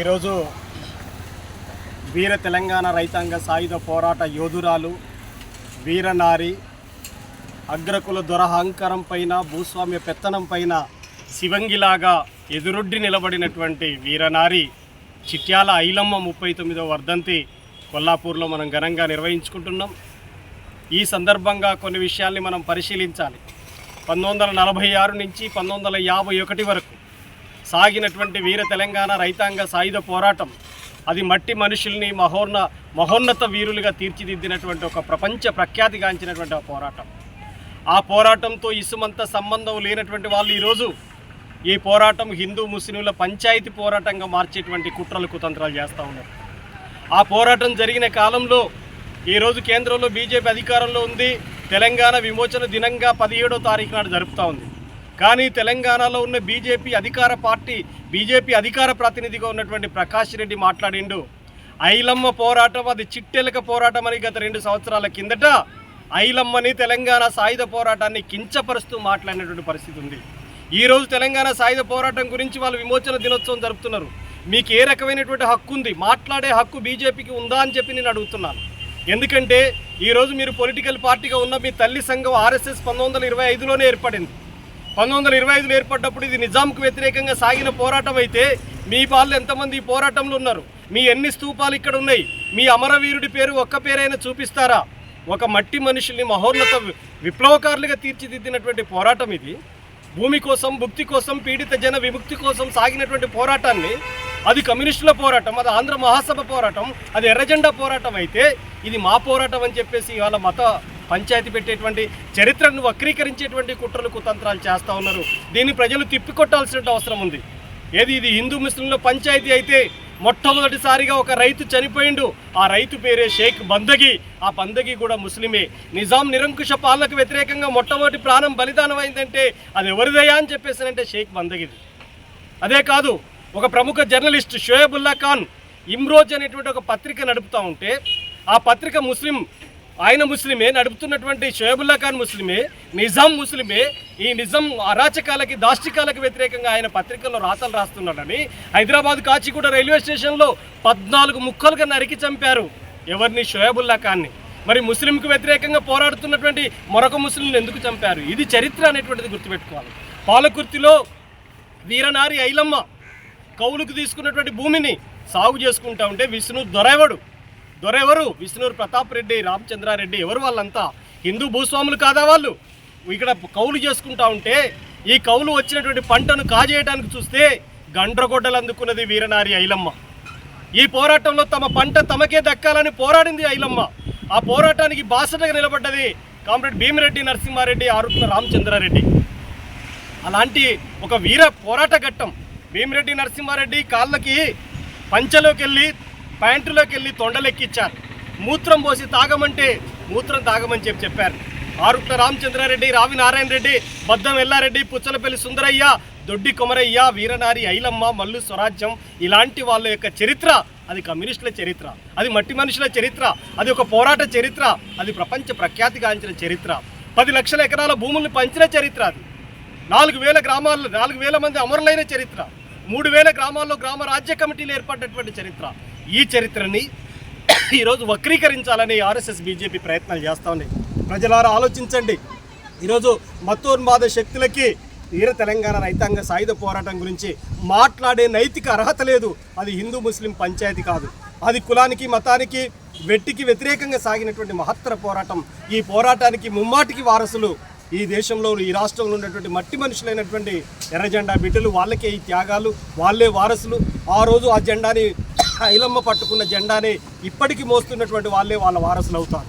ఈరోజు వీర తెలంగాణ రైతాంగ సాయుధ పోరాట యోధురాలు వీరనారి అగ్రకుల దొరహంకారం పైన భూస్వామ్య పెత్తనం పైన శివంగిలాగా ఎదురొడ్డి నిలబడినటువంటి వీరనారి చిట్యాల ఐలమ్మ ముప్పై తొమ్మిదో వర్ధంతి కొల్లాపూర్లో మనం ఘనంగా నిర్వహించుకుంటున్నాం. ఈ సందర్భంగా కొన్ని విషయాల్ని మనం పరిశీలించాలి. పంతొమ్మిది నలభై ఆరు నుంచి పంతొమ్మిది యాభై ఒకటి వరకు సాగినటువంటి వీర తెలంగాణ రైతాంగ సాయుధ పోరాటం. అది మట్టి మనుషుల్ని మహోన్న మహోన్నత వీరులుగా తీర్చిదిద్దినటువంటి ఒక ప్రపంచ ప్రఖ్యాతిగాంచినటువంటి ఆ పోరాటం. ఆ పోరాటంతో ఇసుమంత సంబంధం లేనటువంటి వాళ్ళు ఈరోజు ఈ పోరాటం హిందూ ముస్లింల పంచాయతీ పోరాటంగా మార్చేటువంటి కుట్రలు కుతంత్రాలు చేస్తూ ఉన్నారు. ఆ పోరాటం జరిగిన కాలంలో ఈరోజు కేంద్రంలో బీజేపీ అధికారంలో ఉంది. తెలంగాణ విమోచన దినంగా పదిహేడో తారీఖు నాడు జరుపుతూ ఉంది. కానీ తెలంగాణలో ఉన్న బీజేపీ అధికార పార్టీ బీజేపీ అధికార ప్రతినిధిగా ఉన్నటువంటి ప్రకాష్ రెడ్డి మాట్లాడిండు. ఐలమ్మ పోరాటం అది చిట్టెలక పోరాటం అని గత రెండు సంవత్సరాల కిందట ఐలమ్మని తెలంగాణ సాయుధ పోరాటాన్ని కించపరుస్తూ మాట్లాడినటువంటి పరిస్థితి ఉంది. ఈరోజు తెలంగాణ సాయుధ పోరాటం గురించి వాళ్ళు విమోచన దినోత్సవం జరుపుతున్నారు. మీకు ఏ రకమైనటువంటి హక్కు ఉంది? మాట్లాడే హక్కు బీజేపీకి ఉందా అని చెప్పి నేను అడుగుతున్నాను. ఎందుకంటే ఈరోజు మీరు పొలిటికల్ పార్టీగా ఉన్న మీ తల్లి సంఘం ఆర్ఎస్ఎస్ పంతొమ్మిది వందల ఇరవై ఐదులోనే ఏర్పడింది. పంతొమ్మిది వందల ఇరవై ఐదులో ఏర్పడ్డప్పుడు ఇది నిజాంకు వ్యతిరేకంగా సాగిన పోరాటం అయితే మీ వాళ్ళు ఎంతమంది ఈ పోరాటంలో ఉన్నారు? మీ ఎన్ని స్తూపాలు ఇక్కడ ఉన్నాయి? మీ అమరవీరుడి పేరు ఒక్క పేరైనా చూపిస్తారా? ఒక మట్టి మనుషుల్ని మహోన్నత విప్లవకారులుగా తీర్చిదిద్దినటువంటి పోరాటం ఇది. భూమి కోసం భుక్తి కోసం పీడిత జన విముక్తి కోసం సాగినటువంటి పోరాటాన్ని అది కమ్యూనిస్టుల పోరాటం అది ఆంధ్ర మహాసభ పోరాటం అది ఎర్రజెండా పోరాటం అయితే ఇది మా పోరాటం అని చెప్పేసి ఇవాళ మత పంచాయతీ పెట్టేటువంటి చరిత్రను వక్రీకరించేటువంటి కుట్రలు కుతంత్రాలు చేస్తూ ఉన్నారు. దీన్ని ప్రజలు తిప్పికొట్టాల్సిన అవసరం ఉంది. ఏది ఇది? హిందూ ముస్లింల పంచాయతీ అయితే మొట్టమొదటిసారిగా ఒక రైతు చనిపోయిండు. ఆ రైతు పేరే షేక్ బందగి. ఆ బందగి కూడా ముస్లిమే. నిజాం నిరంకుశ పాలనకు వ్యతిరేకంగా మొట్టమొదటి ప్రాణం బలిదానం అయిందంటే అది ఎవరిదయా అని చెప్పేసానంటే షేక్ బందగిది. అదే కాదు ఒక ప్రముఖ జర్నలిస్ట్ షోయబుల్లా ఖాన్ ఇమ్రోజ్ అనేటువంటి ఒక పత్రిక నడుపుతూ ఉంటే ఆ పత్రిక ముస్లిం ఆయన ముస్లిమే నడుపుతున్నటువంటి షోయబుల్లా ఖాన్ ముస్లిమే నిజాం ముస్లిమే. ఈ నిజాం అరాచకాలకి దాష్టికాలకు వ్యతిరేకంగా ఆయన పత్రికల్లో రాతలు రాస్తున్నాడని హైదరాబాద్ కాచిగూడ రైల్వే స్టేషన్లో పద్నాలుగు ముక్కలుగా నరికి చంపారు ఎవరిని? షోయబుల్లా ఖాన్ని. మరి ముస్లింకు వ్యతిరేకంగా పోరాడుతున్నటువంటి మరొక ముస్లింని ఎందుకు చంపారు? ఇది చరిత్ర అనేటువంటిది గుర్తుపెట్టుకోవాలి. పాలకుర్తిలో వీరనారి ఐలమ్మ కౌలుకు తీసుకున్నటువంటి భూమిని సాగు చేసుకుంటా ఉంటే విష్ణు దొరైవడు. దొరెవరు? విష్ణురు ప్రతాప్ రెడ్డి రామచంద్రారెడ్డి ఎవరు వాళ్ళంతా? హిందూ భూస్వాములు కాదా వాళ్ళు? ఇక్కడ కౌలు చేసుకుంటా ఉంటే ఈ కౌలు వచ్చినటువంటి పంటను కాజేయడానికి చూస్తే గండ్రగొడ్డలు అందుకున్నది వీరనారి ఐలమ్మ. ఈ పోరాటంలో తమ పంట తమకే దక్కాలని పోరాడింది ఐలమ్మ. ఆ పోరాటానికి బాసటగా నిలబడ్డది కామ్రేడ్ భీమిరెడ్డి నరసింహారెడ్డి ఆరుట్ల రామచంద్రారెడ్డి. అలాంటి ఒక వీర పోరాట ఘట్టం భీమిరెడ్డి నరసింహారెడ్డి కాళ్ళకి పంచలోకి వెళ్ళి ప్యాంటులోకి వెళ్ళి తొండలెక్కిచ్చారు. మూత్రం పోసి తాగమంటే మూత్రం తాగమని చెప్పి చెప్పారు. ఆరుట్ల రామచంద్రారెడ్డి రావి నారాయణ రెడ్డి బద్దం ఎల్లారెడ్డి పుచ్చలపల్లి సుందరయ్య దొడ్డి కొమరయ్య వీరనారి ఐలమ్మ మల్లు స్వరాజ్యం ఇలాంటి వాళ్ళ యొక్క చరిత్ర అది కమ్యూనిస్టుల చరిత్ర అది మట్టి మనుషుల చరిత్ర అది ఒక పోరాట చరిత్ర అది ప్రపంచ ప్రఖ్యాతిగాంచిన చరిత్ర. పది లక్షల ఎకరాల భూముల్ని పంచిన చరిత్ర అది. నాలుగు వేల గ్రామాల్లో నాలుగు వేల మంది అమరులైన చరిత్ర. మూడు వేల గ్రామాల్లో గ్రామ రాజ్య కమిటీలు ఏర్పడినటువంటి చరిత్ర. ఈ చరిత్రని ఈరోజు వక్రీకరించాలని ఆర్ఎస్ఎస్ బీజేపీ ప్రయత్నాలు చేస్తూ ఉన్నాయి. ప్రజలారా ఆలోచించండి. ఈరోజు మతోన్మాద శక్తులకి వీర తెలంగాణ రైతాంగ సాయుధ పోరాటం గురించి మాట్లాడే నైతిక అర్హత లేదు. అది హిందూ ముస్లిం పంచాయతీ కాదు. అది కులానికి మతానికి వెట్టికి వ్యతిరేకంగా సాగినటువంటి మహత్తర పోరాటం. ఈ పోరాటానికి ముమ్మాటికి వారసులు ఈ దేశంలో ఈ రాష్ట్రంలో ఉన్నటువంటి మట్టి మనుషులైనటువంటి ఎర్ర జెండా బిడ్డలు వాళ్ళకే ఈ త్యాగాలు వాళ్ళే వారసులు. ఆ రోజు ఆ జెండాని ఐలమ్మ పట్టుకున్న జెండాని ఇప్పటికీ మోస్తున్నటువంటి వాళ్ళే వాళ్ళ వారసులు అవుతారు.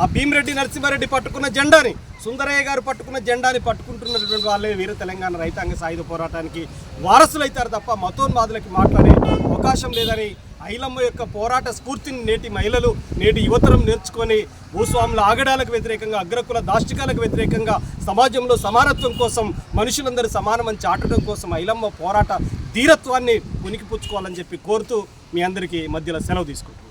ఆ భీమిరెడ్డి నరసింహారెడ్డి పట్టుకున్న జెండాని సుందరయ్య గారు పట్టుకున్న జెండాని పట్టుకుంటున్నటువంటి వాళ్ళే వీర తెలంగాణ రైతాంగ సాయుధ పోరాటానికి వారసులైతారు తప్ప మతోన్మాదులకి మాట్లాడే అవకాశం లేదని ఐలమ్మ యొక్క పోరాట స్ఫూర్తిని నేటి మహిళలు నేటి యువతరం నేర్చుకొని భూస్వాముల ఆగడాలకు వ్యతిరేకంగా అగ్రకుల దాష్టికాలకు వ్యతిరేకంగా సమాజంలో సమానత్వం కోసం మనుషులందరూ సమానమని చాటడం కోసం ఐలమ్మ పోరాట ధీరత్వాన్ని పుణికిపుచ్చుకోవాలని చెప్పి కోరుతూ మీ అందరికీ మధ్యలో సెలవు తీసుకుంటాం